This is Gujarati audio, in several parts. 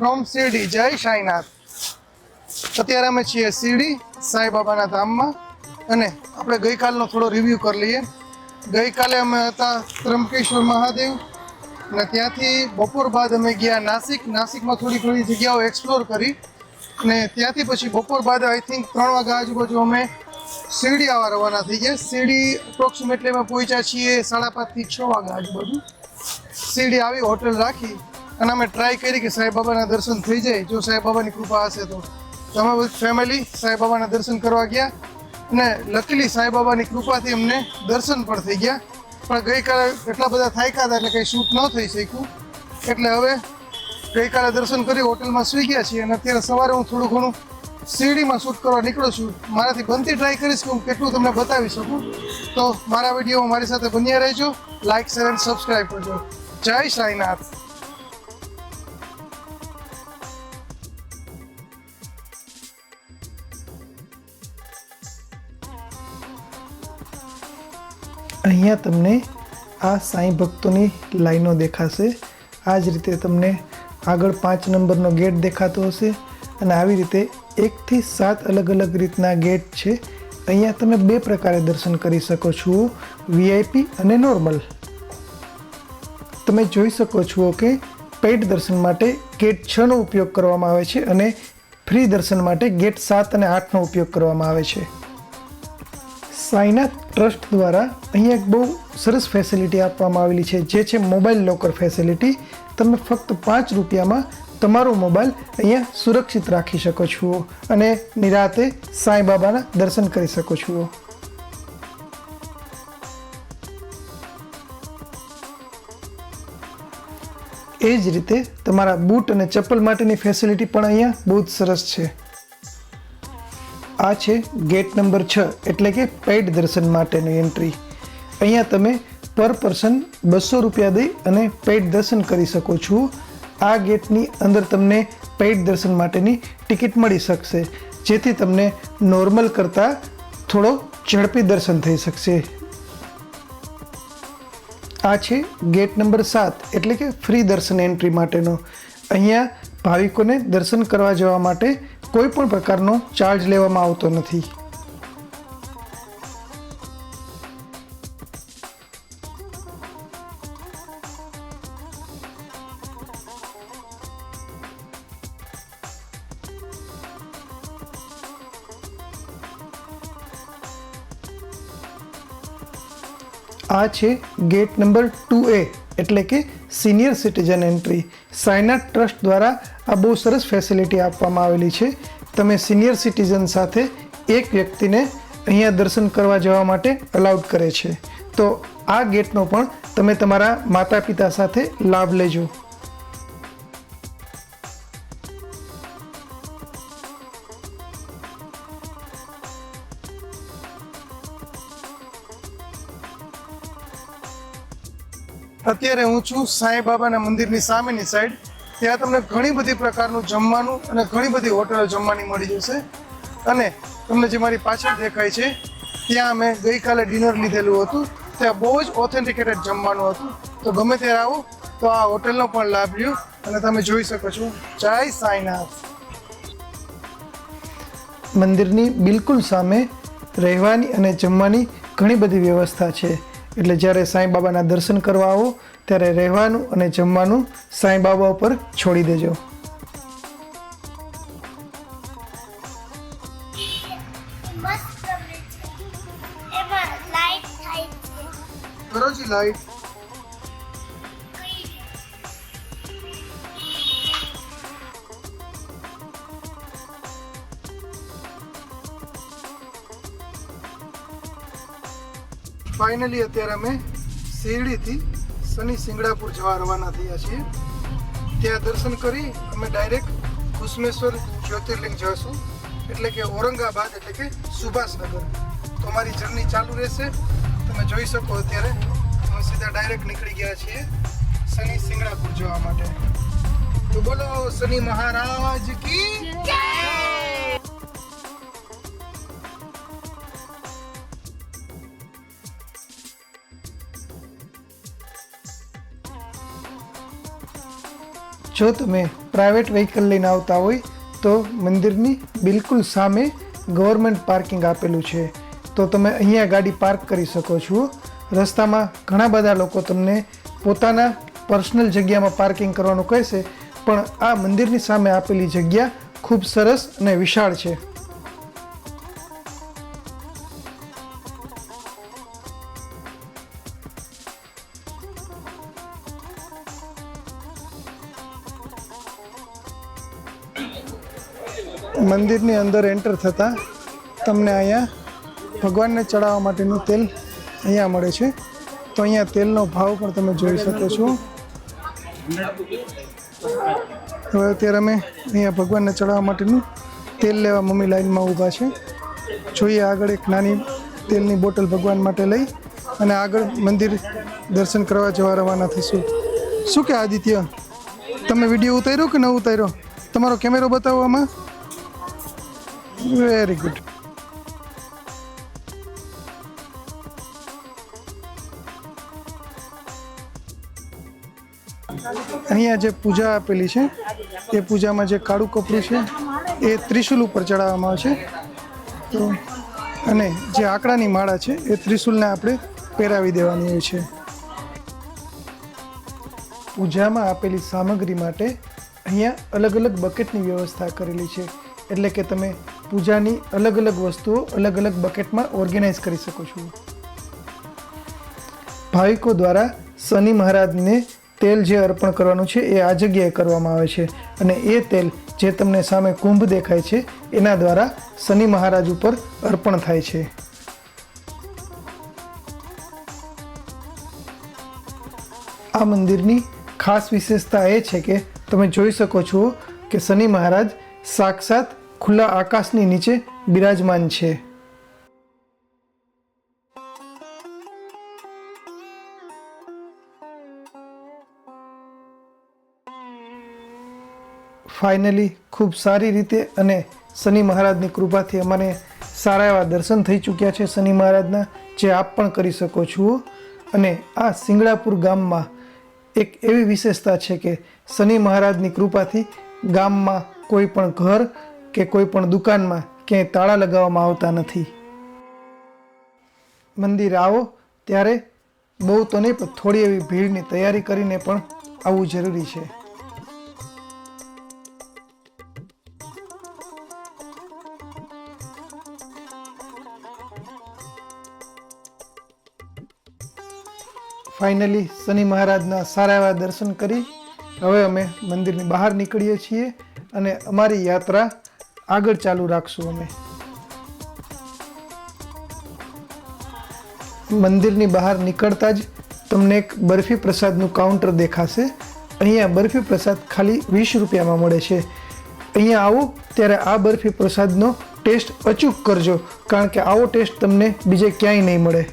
ફ્રોમ શિરડી જય સાંઈનાથ. અત્યારે અમે છીએ શિરડી સાંઈબાબાના ધામમાં. અને આપણે ગઈકાલનો થોડો રિવ્યૂ કરી લઈએ. ગઈકાલે અમે હતા ત્રંબકેશ્વર મહાદેવ. અને ત્યાંથી બપોર બાદ અમે ગયા નાસિક. નાસિકમાં થોડી ઘણી જગ્યાઓ એક્સપ્લોર કરી. અને ત્યાંથી પછી બપોર બાદ આઈ થિંક ત્રણ વાગ્યા આજુબાજુ અમે શિરડી આવવા રવાના થઈ ગયા. શિરડી અપ્રોક્સિમેટલી અમે પહોંચ્યા છીએ સાડા પાંચથી છ વાગ્યા આજુબાજુ. શિરડી આવી હોટલ રાખી. અને અમે ટ્રાય કરી કે સાંઈબાબાના દર્શન થઈ જાય. જો સાંઈબાબાની કૃપા હશે તો અમે બધી ફેમિલી સાંઈબાબાના દર્શન કરવા ગયા અને લકીલી સાંઈબાબાની કૃપાથી અમને દર્શન પણ થઈ ગયા. પણ ગઈકાલે એટલા બધા થાક્યા હતા એટલે કંઈ શૂટ ન થઈ શક્યું. એટલે હવે ગઈકાલે દર્શન કરી હોટલમાં સૂઈ ગયા છીએ અને અત્યારે સવારે હું થોડું ઘણું શિરડીમાં શૂટ કરવા નીકળું છું. મારાથી બનતી ટ્રાય કરીશ કે હું કેટલું તમને બતાવી શકું. તો મારા વીડિયો મારી સાથે બન્યા રહેજો. લાઇક શેર એન્ડ સબસ્ક્રાઈબ કરજો. જય સાંઈનાથ. અહીંયા તમને આ સાંઈ ભક્તોની લાઈનો દેખાશે. આ જ રીતે તમને આગળ પાંચ નંબરનો ગેટ દેખાતો હશે અને આવી રીતે એકથી સાત અલગ અલગ રીતના ગેટ છે. અહીંયા તમે બે પ્રકારે દર્શન કરી શકો છો વીઆઈપી અને નોર્મલ તમે જોઈ શકો છો કે પેઇડ દર્શન માટે ગેટ છનો ઉપયોગ કરવામાં આવે છે અને ફ્રી દર્શન માટે ગેટ સાત અને આઠનો ઉપયોગ કરવામાં આવે છે. સાઈનાથ ટ્રસ્ટ દ્વારા અહીંયા એક બહુ સરસ ફેસિલિટી આપવામાં આવેલી છે, જે છે મોબાઈલ લોકર ફેસિલિટી તમે ફક્ત પાંચ રૂપિયામાં તમારો મોબાઈલ અહીંયા સુરક્ષિત રાખી શકો છો અને નિરાતે સાંઈબાબાના દર્શન કરી શકો છો. એ જ રીતે તમારા બૂટ અને ચપ્પલ માટેની ફેસિલિટી પણ અહીંયા બહુ જ સરસ છે. આ છે ગેટ નંબર છ, એટલે કે પેઇડ દર્શન માટેની એન્ટ્રી. અહીંયા તમે પર પર્સન બસો રૂપિયા દઈ અને પેઇડ દર્શન કરી શકો છો. આ ગેટની અંદર તમને પેઇડ દર્શન માટેની ટિકિટ મળી શકશે, જેથી તમને નોર્મલ કરતાં થોડો ઝડપી દર્શન થઈ શકશે. આ છે ગેટ નંબર સાત, એટલે કે ફ્રી દર્શન એન્ટ્રી માટેનો. અહીંયા ભાવિકોને દર્શન કરવા જવા માટે કોઈ પણ પ્રકારનો ચાર્જ લેવામાં આવતો નથી. આ છે ગેટ નંબર ટુ એ એટલે કે senior citizen entry Sainath trust દ્વારા આ બહુ સરસ ફેસિલિટી આપવામાં આવેલી છે. તમે સિનિયર સિટીઝન સાથે એક વ્યક્તિને અહીંયા દર્શન કરવા જવા માટે અલાઉડ કરે છે. તો આ ગેટનો પણ તમે તમારા માતા પિતા સાથે લાભ લેજો. અત્યારે હું છું સાંઈ બાબાના મંદિરની સામેની સાઈડ ત્યાં તમને ઘણી બધી પ્રકારનું જમવાનું અને ઘણી બધી હોટલો જમવાની મળી જશે. અને તમને જે મારી પાછળ દેખાય છે, ત્યાં અમે ગઈકાલે ડિનર લીધેલું હતું. ત્યાં બહુ જ ઓથેન્ટિકેટેડ જમવાનું હતું. તો ગમે ત્યારે આવો, તો આ હોટલનો પણ લાભ લ્યો અને તમે જોઈ શકો છો, જય સાંઈનાથ. મંદિરની બિલકુલ સામે રહેવાની અને જમવાની ઘણી બધી વ્યવસ્થા છે. એટલે જ્યારે સાંઈ બાબાના દર્શન કરવા આવો ત્યારે રહેવાનું અને જમવાનું સાંઈ બાબા ઉપર છોડી દેજો. લાઈટ ફાઇનલી અત્યારે અમે શિરડીથી શનિ સિંગડાપુર જવા રવાના થયા છીએ. ત્યાં દર્શન કરી અમે ડાયરેક્ટ કુસમેશ્વર જ્યોતિર્લિંગ જઈશું. એટલે કે ઔરંગાબાદ એટલે કે સુભાષનગર. તો અમારી જર્ની ચાલુ રહેશે. તમે જોઈ શકો અત્યારે અમે સીધા ડાયરેક્ટ નીકળી ગયા છીએ શનિ સિંગડાપુર જવા માટે. તો બોલો શનિ મહારાજ કી જો તમે પ્રાઇવેટ વ્હીકલ લઈને આવતા હોય, તો મંદિરની બિલકુલ સામે ગવર્મેન્ટ પાર્કિંગ આપેલું છે. તો તમે અહીંયા ગાડી પાર્ક કરી શકો છો. રસ્તામાં ઘણા બધા લોકો તમને પોતાના પર્સનલ જગ્યામાં પાર્કિંગ કરવાનું કહેશે, પણ આ મંદિરની સામે આપેલી જગ્યા ખૂબ સરસ અને વિશાળ છે. મંદિરની અંદર એન્ટર થતાં તમને અહીંયા ભગવાનને ચડાવવા માટેનું તેલ અહીંયા મળે છે. તો અહીંયા તેલનો ભાવ પણ તમે જોઈ શકો છો. હવે અત્યારે અમે અહીંયા ભગવાનને ચડાવવા માટેનું તેલ લેવા મમ્મી લાઈનમાં ઊભા છે. જોઈએ આગળ એક નાની તેલની બોટલ ભગવાન માટે લઈ અને આગળ મંદિર દર્શન કરવા જવા રવાના થઈશું. શું કે આદિત્ય? તમે વીડિયો ઉતાર્યો કે ન ઉતાર્યો? તમારો કેમેરો બતાવો આમાં. વેરી ગુડ અહીંયા જે પૂજા આપેલી છે, એ પૂજામાં જે કાળું કપડું છે, એ ત્રિશુલ ઉપર ચડાવવામાં આવે છે. તો, અને જે આંકડાની માળા છે, એ ત્રિશુલને આપણે પહેરાવી દેવાની હોય છે. પૂજામાં આપેલી સામગ્રી માટે અહીંયા અલગ અલગ બકેટની વ્યવસ્થા કરેલી છે. એટલે કે તમે પૂજાની અલગ અલગ વસ્તુઓ અલગ અલગ બકેટમાં ઓર્ગેનાઇઝ કરી શકો છો. ભાવિકો દ્વારા શનિ મહારાજને તેલ જે અર્પણ કરવાનું છે એ આ જગ્યાએ કરવામાં આવે છે અને એ તેલ જે તમને સામે કુંભ દેખાય છે એના દ્વારા શનિ મહારાજ ઉપર અર્પણ થાય છે. આ મંદિરની ખાસ વિશેષતા એ છે કે તમે જોઈ શકો છો કે શનિ મહારાજ સાક્ષાત ખુલ્લા આકાશની નીચે બિરાજમાન છે. ફાઇનલી ખૂબ સારી રીતે અને શનિ મહારાજની કૃપાથી અમારે સારા એવા દર્શન થઈ ચૂક્યા છે શનિ મહારાજના, જે આપ પણ કરી શકો છો. અને આ સિંગડાપુર ગામમાં એક એવી વિશેષતા છે કે શનિ મહારાજની કૃપાથી ગામમાં કોઈ પણ ઘર કે કોઈ પણ દુકાનમાં ક્યાંય તાળા લગાવવામાં આવતા નથી. મંદિર આવો ત્યારે બહુ તો નહીં, પણ થોડી એવી ભીડની તૈયારી કરીને પણ આવવું જરૂરી છે. ફાઇનલી શનિ મહારાજના સારા એવા દર્શન કરી. હવે અમે મંદિરની બહાર નીકળીએ છીએ અને અમારી યાત્રા આગળ ચાલુ રાખશું અમે. મંદિરની બહાર નીકળતા જ તમને એક બરફી પ્રસાદનું કાઉન્ટર દેખાશે. અહીંયા બરફી પ્રસાદ ખાલી વીસ રૂપિયામાં મળે છે. અહીંયા આવો ત્યારે આ બરફી પ્રસાદનો ટેસ્ટ અચૂક કરજો, કારણ કે આવો ટેસ્ટ તમને બીજે ક્યાંય નહીં મળે.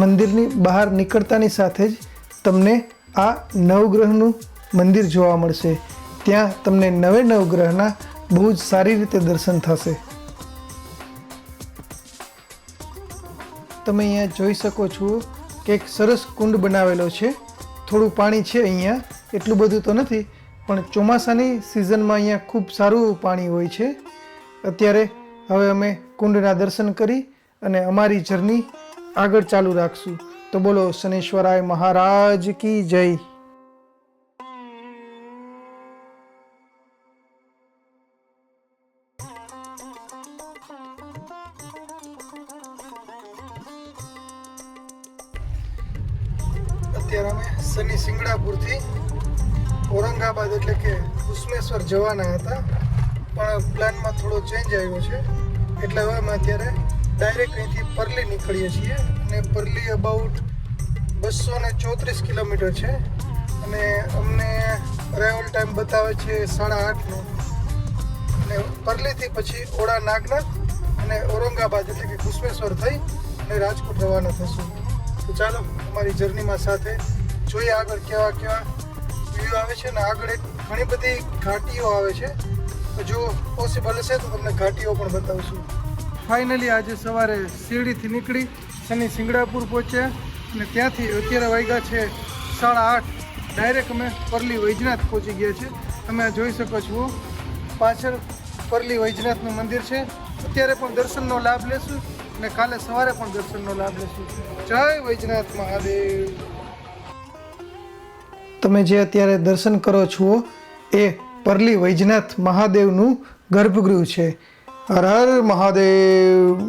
મંદિરની બહાર નીકળતાની સાથે જ તમને આ નવગ્રહનું મંદિર જોવા મળશે. ત્યાં તમને નવે નવગ્રહના બહુ જ સારી રીતે દર્શન થશે. તમે અહીંયા જોઈ શકો છો કે એક સરસ કુંડ બનાવેલો છે. થોડું પાણી છે અહીંયા, એટલું બધું તો નથી, પણ ચોમાસાની સિઝનમાં અહીંયા ખૂબ સારું પાણી હોય છે. અત્યારે હવે અમે કુંડના દર્શન કરી અને અમારી જર્ની આગળ ચાલુ રાખશું. તો બોલો, શનેશ્વરાય મહારાજ કી જય. અત્યારે અમે શનિ સિંગડાપુરથી ઔરંગાબાદ એટલે કે ઉસ્મેશ્વર જવાના હતા. પણ પ્લાનમાં થોડો ચેન્જ આવ્યો છે. એટલે હવે અમે અત્યારે ડાયરેક્ટ અહીંથી પરલી નીકળીએ છીએ. અને પરલી અબાઉટ બસો ને ચોત્રીસ કિલોમીટર છે. અને અમને અરાઇવલ ટાઈમ બતાવે છે સાડા આઠનો. અને પરલીથી પછી ઓડા નાગનાથ અને ઔરંગાબાદ એટલે કે કુસ્મેશ્વર થઈ અને રાજકોટ રવાના થશું. તો ચાલો, અમારી જર્નીમાં સાથે જોઈએ આગળ કેવા કેવા વ્યૂ આવે છે અને આગળ એક ઘણી બધી ઘાટીઓ આવે છે. તો જો પોસિબલ હશે તો તમને ઘાટીઓ પણ બતાવશું. ફાઇનલી આજે સવારે શિરડીથી નીકળી શનિ સિંગડાપુર પહોંચ્યા અને ત્યાંથી અત્યારે વાગ્યા છે સાડા આઠ. ડાયરેક્ટ અમે પરલી વૈજનાથ પહોંચી ગયા છે તમે જોઈ શકો છો. પાછળ પરલી વૈજનાથનું મંદિર છે. અત્યારે પણ દર્શનનો લાભ લેશું. અને કાલે સવારે પણ દર્શનનો લાભ લેશું. જય વૈજનાથ મહાદેવ. તમે જે અત્યારે દર્શન કરો છો, એ પરલી વૈજનાથ મહાદેવનું ગર્ભગૃહ છે. હર હર મહાદેવ.